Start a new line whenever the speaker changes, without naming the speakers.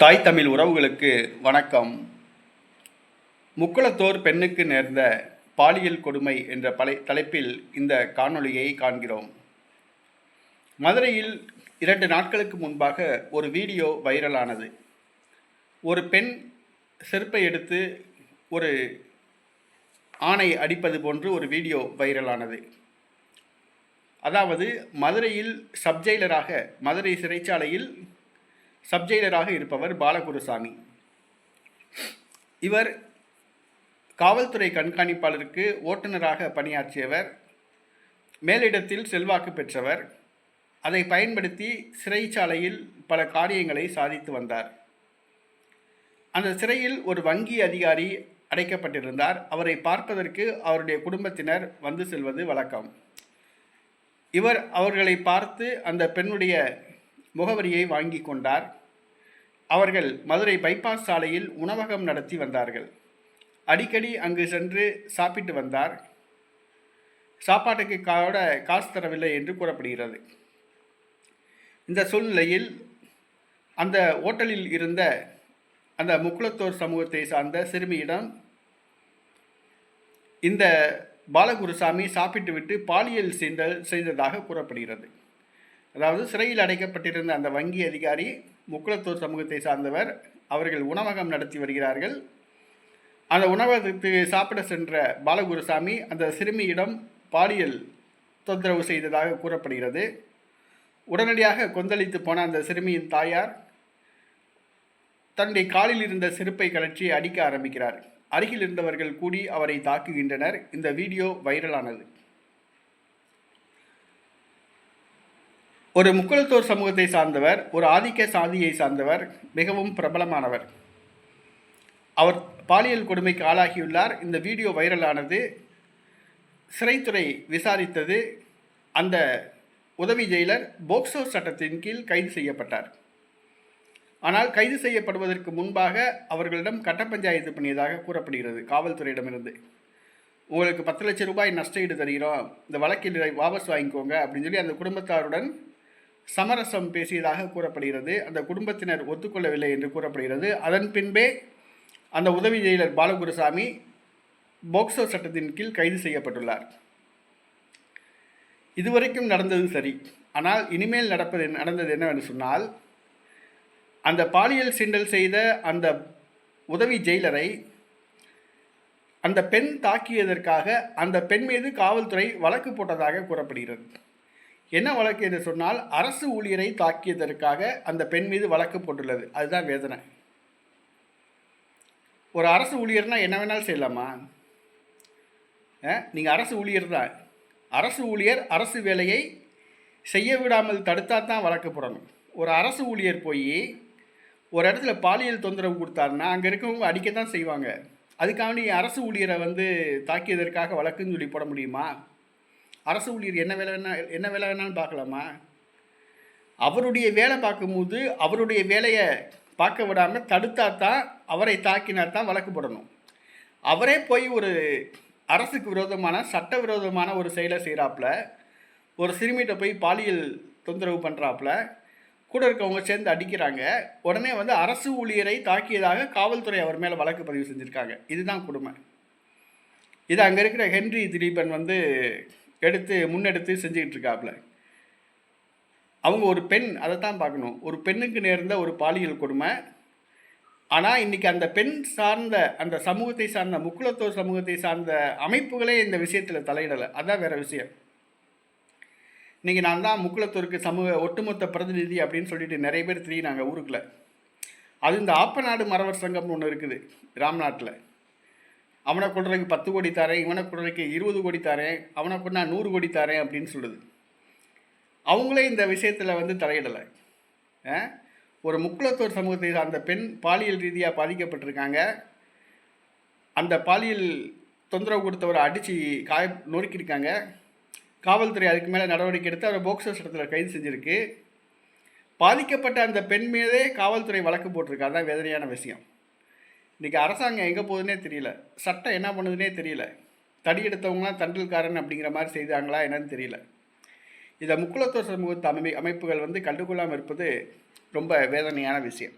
தாய் தமிழ் உறவுகளுக்கு வணக்கம். முக்குளத்தோர் பெண்ணுக்கு நேர்ந்த பாலியல் கொடுமை என்ற பலை தலைப்பில் இந்த காணொளியை காண்கிறோம். மதுரையில் இரண்டு நாட்களுக்கு முன்பாக ஒரு வீடியோ வைரலானது. ஒரு பெண் செருப்பை எடுத்து ஒரு ஆணை அடிப்பது போன்று ஒரு வீடியோ வைரலானது. அதாவது மதுரையில் சப்ஜெயிலராக மதுரை சிறைச்சாலையில் சப்ஜெயிலராக இருப்பவர் பாலகுருசாமி. இவர் காவல்துறை கண்காணிப்பாளருக்கு ஓட்டுநராக பணியாற்றியவர் மேலிடத்தில் செல்வாக்கு பெற்றவர் அதை பயன்படுத்தி சிறைச்சாலையில் பல காரியங்களை சாதித்து வந்தார். அந்த சிறையில் ஒரு வங்கி அதிகாரி அடைக்கப்பட்டிருந்தார். அவரை பார்ப்பதற்கு அவருடைய குடும்பத்தினர் வந்து செல்வது வழக்கம். இவர் அவர்களை பார்த்து அந்த பெண்ணுடைய முகவரியை வாங்கி கொண்டார். அவர்கள் மதுரை பைபாஸ் சாலையில் உணவகம் நடத்தி வந்தார்கள். அடிக்கடி அங்கு சென்று சாப்பிட்டு வந்தார். சாப்பாட்டுக்கு கூட காசு தரவில்லை என்று கூறப்படுகிறது. இந்த சூழ்நிலையில் அந்த ஓட்டலில் இருந்த அந்த முக்குளத்தோர் சமூகத்தை சார்ந்த சிறுமியிடம் இந்த பாலகுருசாமி சாப்பிட்டு விட்டு பாலியல் செய்தல் செய்ததாக கூறப்படுகிறது. அதாவது சிறையில் அடைக்கப்பட்டிருந்த அந்த வங்கி அதிகாரி முக்குளத்தூர் சமூகத்தை சார்ந்தவர் அவர்கள் உணவகம் நடத்தி வருகிறார்கள். அந்த உணவகத்துக்கு சாப்பிட சென்ற பாலகுருசாமி அந்த சிறுமியிடம் பாலியல் தொந்தரவு செய்ததாக கூறப்படுகிறது. உடனடியாக கொந்தளித்து போன அந்த சிறுமியின் தாயார் தன்னுடைய காலில் இருந்த செருப்பை கழற்றி அடிக்க ஆரம்பிக்கிறார். அருகில் இருந்தவர்கள் கூடி அவரை தாக்குகின்றனர். இந்த வீடியோ வைரலானது. ஒரு முக்குளத்தோர் சமூகத்தை சார்ந்தவர் ஒரு ஆதிக்க சாதியை சார்ந்தவர் மிகவும் பிரபலமானவர். அவர் பாலியல் கொடுமைக்கு ஆளாகியுள்ளார். இந்த வீடியோ வைரலானது. சிறைத்துறை விசாரித்தது. அந்த உதவி ஜெயிலர் போக்சோ சட்டத்தின் கீழ் கைது செய்யப்பட்டார். ஆனால் கைது செய்யப்படுவதற்கு முன்பாக அவர்களிடம் கட்ட பஞ்சாயத்து பண்ணியதாக கூறப்படுகிறது காவல்துறையிடமிருந்து. உங்களுக்கு பத்து லட்சம் ரூபாய் நஷ்டஈடு தருகிறோம். இந்த வழக்கில் வாபஸ் வாங்கிக்கோங்க அப்படின்னு சொல்லி அந்த குடும்பத்தாருடன் சமரசம் பேசியதாக கூறப்படுகிறது. அந்த குடும்பத்தினர் ஒத்துக்கொள்ளவில்லை என்று கூறப்படுகிறது. அதன் பின்பே அந்த உதவி ஜெயிலர் பாலகுருசாமி போக்சோ சட்டத்தின் கீழ் கைது செய்யப்பட்டுள்ளார். இதுவரைக்கும் நடந்தது சரி. ஆனால் இனிமேல் நடப்பது நடந்தது என்னவென்று சொன்னால் அந்த பாலியல் சிண்டல் செய்த அந்த உதவி ஜெயிலரை அந்த பெண் தாக்கியதற்காக அந்த பெண் மீது காவல்துறை வழக்கு போட்டதாக கூறப்படுகிறது. என்ன வழக்கு என்று சொன்னால் அரசு ஊழியரை தாக்கியதற்காக அந்த பெண் மீது வழக்கு போட்டுள்ளது. அதுதான் வேதனை. ஒரு அரசு ஊழியர்னால் என்ன வேணாலும் செய்யலாமா? நீங்கள் அரசு ஊழியர் தான். அரசு ஊழியர் அரசு வேலையை செய்ய விடாமல் தடுத்தா தான் வழக்கு போடணும். ஒரு அரசு ஊழியர் போய் ஒரு இடத்துல பாலியல் தொந்தரவு கொடுத்தாருன்னா அங்கே இருக்கவங்க அடிக்கத்தான் செய்வாங்க. அதுக்காக அரசு ஊழியரை வந்து தாக்கியதற்காக வழக்குன்னு சொல்லி போட முடியுமா? அரசு ஊழியர் என்ன வேலை வேணா என்ன வேலை வேணாலும் பார்க்கலாமா? அவருடைய வேலை பார்க்கும்போது அவருடைய வேலையை பார்க்க விடாமல் தடுத்தா தான் அவரை தாக்கினா தான் வழக்கு போடணும். அவரே போய் ஒரு அரசுக்கு விரோதமான சட்ட விரோதமான ஒரு செயலை செய்கிறாப்புல ஒரு சிறுமிகிட்ட போய் பாலியல் தொந்தரவு பண்ணுறாப்புல கூட இருக்கவங்க சேர்ந்து அடிக்கிறாங்க. உடனே வந்து அரசு ஊழியரை தாக்கியதாக காவல்துறை அவர் மேலே வழக்கு பதிவு செஞ்சுருக்காங்க. இதுதான் கொடுமை. இது அங்கே இருக்கிற ஹென்ரி திலீபன் வந்து எடுத்து முன்னெடுத்து செஞ்சுக்கிட்டு இருக்காப்புல அவங்க ஒரு பெண் அதை தான் பார்க்கணும். ஒரு பெண்ணுக்கு நேர்ந்த ஒரு பாலியல் கொடுமை. ஆனால் இன்றைக்கி அந்த பெண் சார்ந்த அந்த சமூகத்தை சார்ந்த முக்குலத்துவ சமூகத்தை சார்ந்த அமைப்புகளே இந்த விஷயத்தில் தலையிடலை. அதுதான் வேறு விஷயம். இன்றைக்கி நான் தான் முக்குலத்தோருக்கு சமூக ஒட்டுமொத்த பிரதிநிதி அப்படின்னு சொல்லிட்டு நிறைய பேர் தெரியினாங்க ஊருக்குள்ள. அது இந்த ஆப்பநாடு மரவர் சங்கம்னு ஒன்று இருக்குது ராம்நாட்டில். அவனை கொள்றதுக்கு பத்து கோடி தரேன் இவனை கொள்றதுக்கு இருபது கோடி தரேன் அவனை கொண்டா நூறு கோடி தரேன் அப்படின்னு சொல்லுது. அவங்களே இந்த விஷயத்தில் வந்து தலையிடலை. ஒரு முக்குலத்தோர் சமூகத்தை அந்த பெண் பாலியல் ரீதியாக பாதிக்கப்பட்டிருக்காங்க. அந்த பாலியல் தொந்தரவு கொடுத்தவரை அடித்து காய நொறுக்கியிருக்காங்க. காவல்துறை அதுக்கு மேலே நடவடிக்கை எடுத்து அவரை போக்சோ சட்டத்தில் கைது செஞ்சுருக்கு. பாதிக்கப்பட்ட அந்த பெண் மீதே காவல்துறை வழக்கு போட்டிருக்கு. அதுதான் வேதனையான விஷயம். இன்றைக்கி அரசாங்கம் எங்கே போகுதுன்னே தெரியல. சட்டம் என்ன பண்ணுதுன்னே தெரியல. தடி எடுத்தவங்களாம் தண்டல்காரன் அப்படிங்கிற மாதிரி செய்தாங்களா என்னன்னு தெரியல. இதை முக்குலத்துவ சமூகத்து அமை அமைப்புகள் வந்து கண்டுகொள்ளாமல் இருப்பது ரொம்ப வேதனையான விஷயம்.